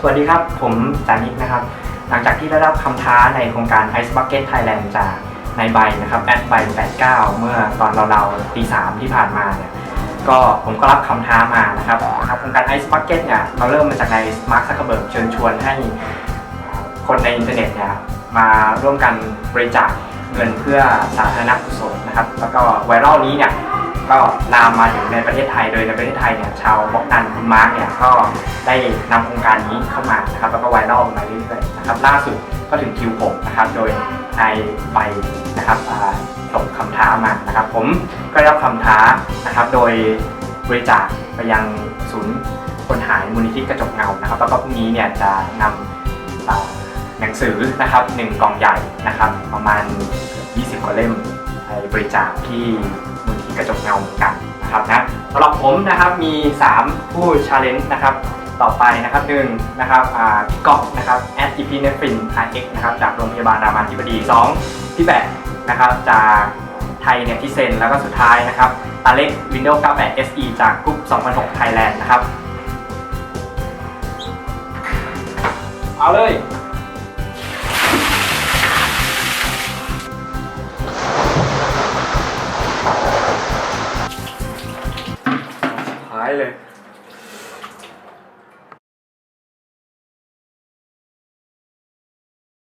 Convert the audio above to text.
สวัสดีครับ ผมจานิกนะครับ หลังจากที่ได้รับคำท้าในโครงการ Ice Bucket Thailand จากนายใบนะครับแอดใบ89 เมื่อตอนเราๆตี3ที่ผ่านมาเนี่ยก็ผมก็รับคำท้ามานะครับครับโครงการ Ice Bucket เนี่ยเราเริ่มมาจากในมาร์คซักเกอร์เบิร์กเชิญชวนให้คนในอินเทอร์เน็ตเนี่ยมาร่วมกันบริจาคเงินเพื่อสาธารณกุศลนะครับ แล้วก็ไวรัลนี้เนี่ย ก็ลามมาถึงในประเทศไทย โดยในประเทศไทยเนี่ยชาวบ็อกดันคุณมาร์กเนี่ยก็ได้นำโครงการนี้เข้ามานะครับแล้วก็ไวรัลมาเรื่อยๆนะครับล่าสุดก็ถึงคิวผมนะครับโดยนายใบนะครับส่งคำท้ามานะครับผมก็ได้รับคำท้านะครับโดยบริจาคไปยังศูนย์คนหายมูลนิธิกระจกเงานะครับแล้วก็พรุ่งนี้เนี่ยจะนำอ่าหนังสือนะครับหนึ่งกล่องใหญ่นะครับประมาณ 20 กว่าเล่มไปบริจาคที่ กระจกเงากันนะครับนะสำหรับผมนะครับมี 3 ผู้ชาเลนจ์นะครับต่อไปนะครับหนึ่งนะครับพี่ก๊อฟนะครับแอดอีพีเนฟรินไอเอ็กนะครับจากโรงพยาบาลรามาธิบดี2พี่แบะนะครับจากไทยเนี่ยทิเซนแล้วก็สุดท้ายนะครับตาเล็ก Windows 98 SE จากกรุ๊ป2006 Thailand นะครับ เอาเลย 太嘞